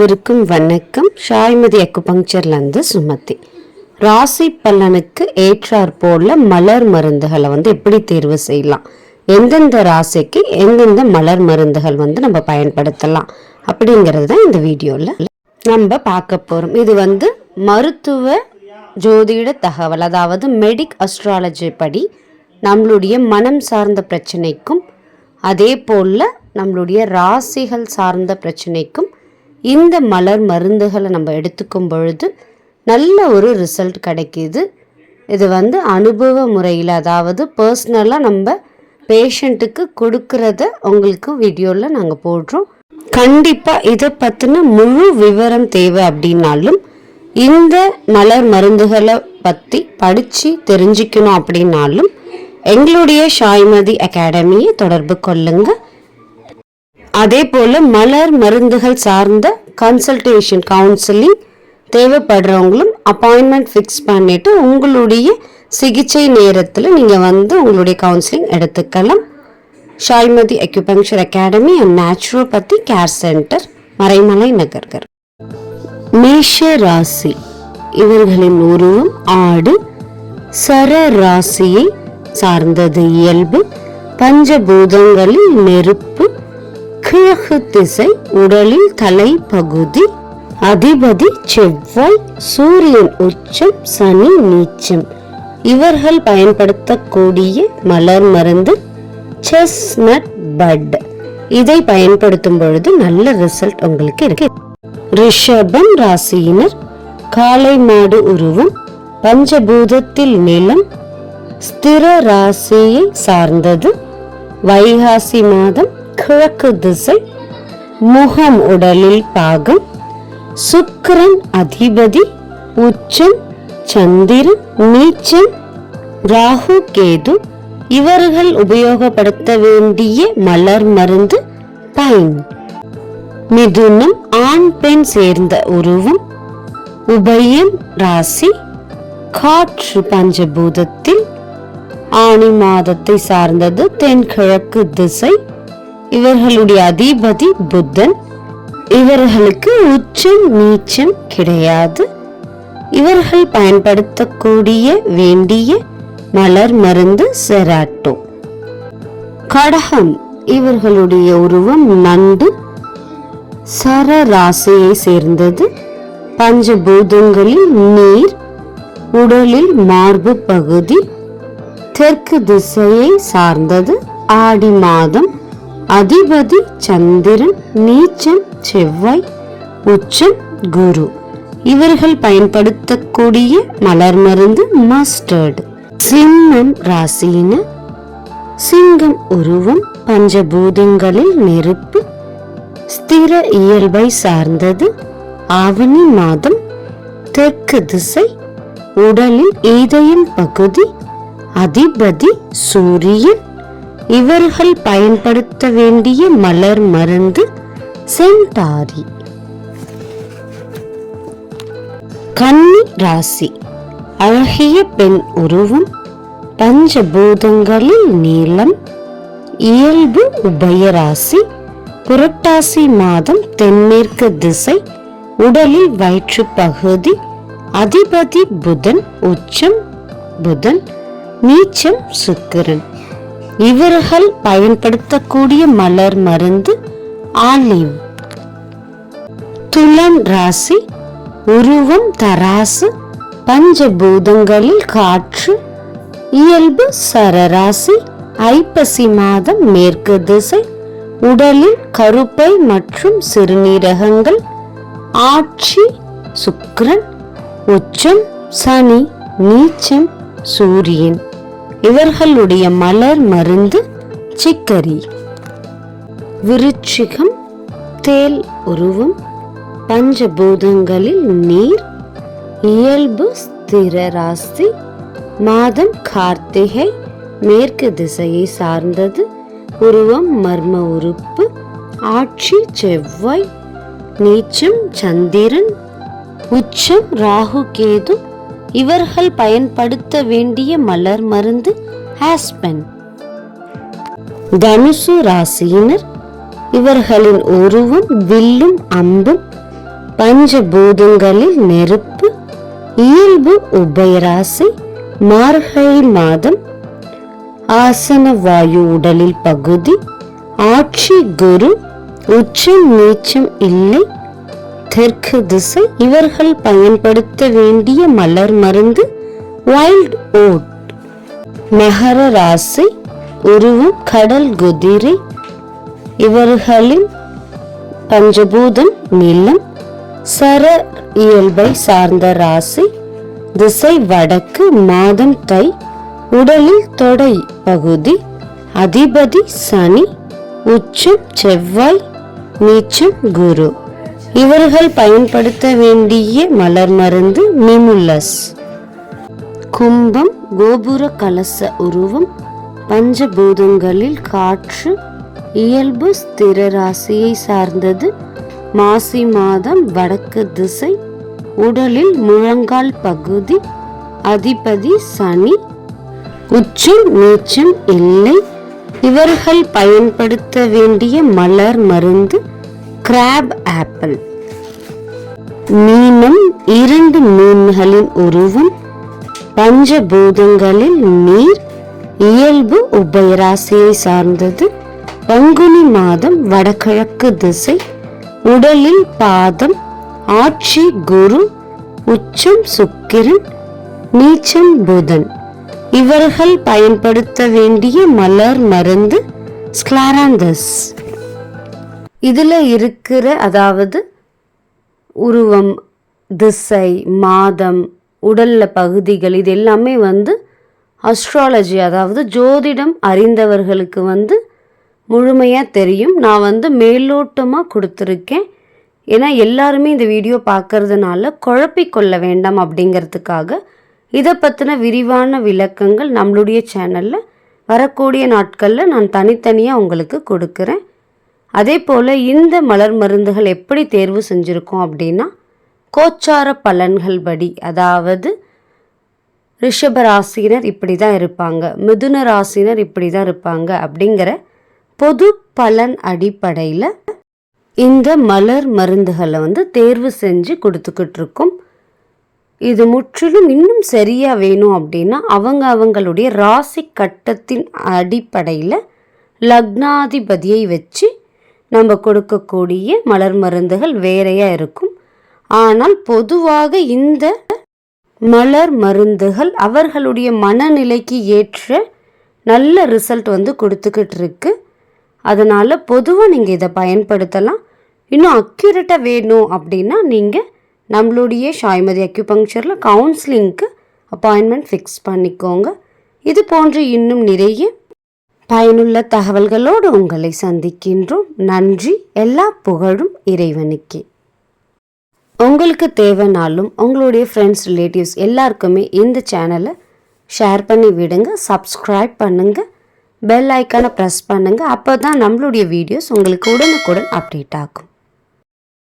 அனைவருக்கும் வணக்கம். ஷாய்மதி அக்குபங்க்சர்லேருந்து சுமதி. ராசி பலனுக்கு ஏற்றாற் போல மலர் மருந்துகளை வந்து எப்படி தேர்வு செய்யலாம்? எந்தெந்த ராசிக்கு எந்தெந்த மலர் மருந்துகள் வந்து நம்ம பயன்படுத்தலாம்? அப்படிங்கிறது தான் இந்த வீடியோவில் நம்ம பார்க்க போகிறோம் இது வந்து மருத்துவ ஜோதிட தகவல். அதாவது மெடிக் அஸ்ட்ராலஜி படி நம்மளுடைய மனம் சார்ந்த பிரச்சனைக்கும் அதே போல் நம்மளுடைய ராசிகள் சார்ந்த பிரச்சனைக்கும் இந்த மலர் மருந்துகளை நம்ம எடுத்துக்கும் பொழுது நல்ல ஒரு ரிசல்ட் கிடைக்கிது. இது வந்து அனுபவ முறையில் அதாவது பர்சனலாக நம்ம பேஷண்ட்டுக்கு கொடுக்கறத உங்களுக்கு வீடியோவில் நாங்கள் போடுறோம். கண்டிப்பாக இதை பற்றின முழு விவரம் தேவை அப்படின்னாலும் இந்த மலர் மருந்துகளை பற்றி படித்து தெரிஞ்சுக்கணும் அப்படின்னாலும் எங்களுடைய ஷாய்மதி அகாடமியை தொடர்பு கொள்ளுங்கள் அதே போல் மலர் மருந்துகள் சார்ந்த கன்சல்டேஷன் கவுன்சிலிங் தேவைப்படுறவங்களும் அப்பாயின்மெண்ட் ஃபிக்ஸ் பண்ணிவிட்டு உங்களுடைய சிகிச்சை நேரத்தில் நீங்கள் வந்து உங்களுடைய கவுன்சிலிங் எடுத்துக்கலாம். Shaimathi acupuncture academy and naturopathy care centre Maraimalai Nahargarh. மேஷ ராசி இவர்களின் உருவம் ஆடு சர ராசியை சார்ந்தது இயல்பு பஞ்சபூதங்களில் நெருப்பு கிழக்கு திசை உடலில் பகுதி அதிபதி செவ்வாய் சூரியன் உச்சம் சனி நீச்சம். இவர்கள் பயன்படுத்தக்கூடிய மலர் மருந்து செஸ்நட் பட் இதை பயன்படுத்தும் பொழுது நல்ல ரிசல்ட் உங்களுக்கு இருக்கு. ரிஷபம் ராசியினர் காளை மாடு உருவம் பஞ்சபூதத்தில் நிலம் ஸ்திர ராசியை சார்ந்தது. வைகாசி மாதம் கிழக்கு திசை முகம் உடலில் பாகம் சுக்கரன் அதிபதி உச்சம் சந்திரன் நீச்சம் ராகு கேது இவர்கள் உபயோகப்படுத்த வேண்டிய மலர் மருந்து பைன். மிதுனம் ஆண் பெண் சேர்ந்த உருவம் உபயம் ராசி காற்று பஞ்சபூதத்தில் ஆணி மாதத்தை சார்ந்தது தென்கிழக்கு திசை இவர்களுடைய அதிபதி புத்தன். இவர்களுக்கு உச்சம் நீச்சம் கிடையாது. இவர்கள் பயன்படுத்தக்கூடிய வேண்டிய மலர் மருந்து செராட்டோ. கடகம் இவர்களுடைய உருவம் நண்டு. சர ராசியை சேர்ந்தது. பஞ்சபூதங்களில் நீர் உடலில் மார்பு பகுதி. தெற்கு திசையை சார்ந்தது. ஆடி மாதம் அதிபதி சந்திரன் நீச்சம் செவ்வாய் உச்சம் குரு. இவர்கள் பயன்படுத்தக்கூடிய மலர் மருந்து மஸ்டர்டு சிம்மம் ராசியின சிங்கம் உருவம் பஞ்சபூதங்களில் நெருப்பு ஸ்திர இயல்பை சார்ந்தது ஆவணி மாதம் தெற்கு திசை உடலில் இதயம் பகுதி அதிபதி சூரியன் இவர்கள் பயன்படுத்த வேண்டிய மலர் மருந்து சென்டாரி கன்னி ராசி. அழகிய பெண் உருவம் பஞ்சபூதங்களில் நீளம் இயல்பு உபயராசி புரட்டாசி மாதம் தென்மேற்கு திசை உடலில் வயிற்று பகுதி அதிபதி புதன் உச்சம் புதன் நீச்சம் சுக்கிரன். இவர்கள் பயன்படுத்தக்கூடிய மலர் மருந்து ஆலிவ். துலம் ராசி உருவம் தராசு பஞ்சபூதங்களில் காற்று இயல்பு சரராசி ஐப்பசி மாதம் மேற்கு திசை உடலில் கருப்பை மற்றும் சிறுநீரகங்கள் ஆட்சி சுக்கிரன் உச்சம் சனி நீச்சம் சூரியன். இவர்களுடைய மலர் மருந்து சிக்கரி. விருச்சிகம் தேல் உருவம் பஞ்சபூதங்களில் நீர் இயல்பு ஸ்திர ராசி மாதம் கார்த்திகை மேற்கு திசையை சார்ந்தது உருவம் மர்ம உறுப்பு ஆட்சி செவ்வாய் நீச்சம் சந்திரன் உச்சம் ராகு கேது இவர்கள் பயன்படுத்த வேண்டிய மலர் மருந்து ஆஸ்பென் தனுசு ராசியினர் இவர்களின் உருவம் வில்லும் அம்பும் பஞ்சபூதங்களில் நெருப்பு இயல்பு உபயராசி மார்கழி மாதம் ஆசன வாயு உடலில் பகுதி ஆட்சி குரு உச்சம் நீச்சம் இல்லை தெற்கு திசை. இவர்கள் பயன்படுத்த வேண்டிய மலர் மருந்து வைல்ட் ஓட் மகர ராசி உருவம் கடல் குதிரை. இவர்களின் பஞ்சபூதம் நிலம். சர இயல்பை சார்ந்த ராசி. திசை வடக்கு மாதம் தை. உடலில் தொடை பகுதி. அதிபதி சனி. உச்சம் செவ்வாய். நீச்சம் குரு. இவர்கள் பயன்படுத்த வேண்டிய மலர் மருந்து மிமுலஸ். கும்பம் கோபுர கலச உருவம் பஞ்சபூதங்களில் காற்று இயல்பு ஸ்திர ராசியை சார்ந்தது மாசி மாதம் வடக்கு திசை உடலில் முழங்கால் பகுதி அதிபதி சனி உச்சம் நீச்சம் இல்லை. இவர்கள் பயன்படுத்த வேண்டிய மலர் மருந்து கிராப் ஆப்பிள் மீனம் இரண்டு மீன்களின் உருவம் பஞ்சபூதங்களில் நீர் இயல்பு உபயராசியை சார்ந்தது. பங்குனி மாதம் வடகிழக்கு திசை உடலில் பாதம் ஆட்சி குரு உச்சம் சுக்கிரன் நீச்சம் புதன். இவர்கள் பயன்படுத்த வேண்டிய மலர் மருந்து ஸ்கிளாராந்தஸ் இதில் இருக்கிற அதாவது உருவம் திசை மாதம் உடல்ல பகுதிகள் இது எல்லாமே வந்து அஸ்ட்ராலஜி அதாவது ஜோதிடம் அறிந்தவர்களுக்கு வந்து முழுமையாக தெரியும். நான் வந்து மேலோட்டமாக கொடுத்துருக்கேன். ஏன்னா எல்லாருமே இந்த வீடியோ பார்க்கறதுனால குழப்பிக்கொள்ள வேண்டாம் அப்படிங்கிறதுக்காக இதை பற்றின விரிவான விளக்கங்கள் நம்மளுடைய சேனலில் வரக்கூடிய நாட்களில் நான் தனித்தனியாக உங்களுக்கு கொடுக்குறேன். அதே போல் இந்த மலர் மருந்துகள் எப்படி தேர்வு செஞ்சுருக்கோம் அப்படின்னா கோச்சார பலன்கள் படி. அதாவது ரிஷப ராசினர் இப்படி தான் இருப்பாங்க மிதுன ராசினர் இப்படி தான் இருப்பாங்க அப்படிங்கிற பொது பலன் அடிப்படையில் இந்த மலர் மருந்துகளை வந்து தேர்வு செஞ்சு கொடுத்துக்கிட்டு இருக்கோம். இது முற்றிலும் இன்னும் சரியாக வேணும் அப்படின்னா அவங்க அவங்களுடைய ராசி கட்டத்தின் அடிப்படையில் லக்னாதிபதியை வச்சு நம்ம கொடுக்கக்கூடிய மலர் மருந்துகள் வேறையாக இருக்கும். ஆனால் பொதுவாக இந்த மலர் மருந்துகள் அவர்களுடைய மனநிலைக்கு ஏற்ற நல்ல ரிசல்ட் வந்து கொடுத்துக்கிட்டு இருக்கு. அதனால் பொதுவாக நீங்கள் இதை பயன்படுத்தலாம். இன்னும் அக்யூரேட்டாக வேணும் அப்படின்னா நீங்கள் நம்மளுடைய ஷாய்மதி அக்யூபங்க்சரில் கவுன்சிலிங்க்கு அப்பாயின்மெண்ட் ஃபிக்ஸ் பண்ணிக்கோங்க. இது போன்ற இன்னும் நிறைய பயனுள்ள தகவல்களோடு உங்களை சந்திக்கின்றோம். நன்றி. எல்லா புகழும் இறைவனுக்கே. உங்களுக்கு தேவைனாலும் உங்களுடைய ஃப்ரெண்ட்ஸ் ரிலேட்டிவ்ஸ் எல்லாருக்குமே இந்த சேனலை ஷேர் பண்ணி விடுங்க. சப்ஸ்கிரைப் பண்ணுங்கள் பெல் ஐக்கானை ப்ரெஸ் பண்ணுங்கள் அப்போ தான் நம்மளுடைய வீடியோஸ் உங்களுக்கு உடனுக்குடன் அப்டேட் ஆகும்.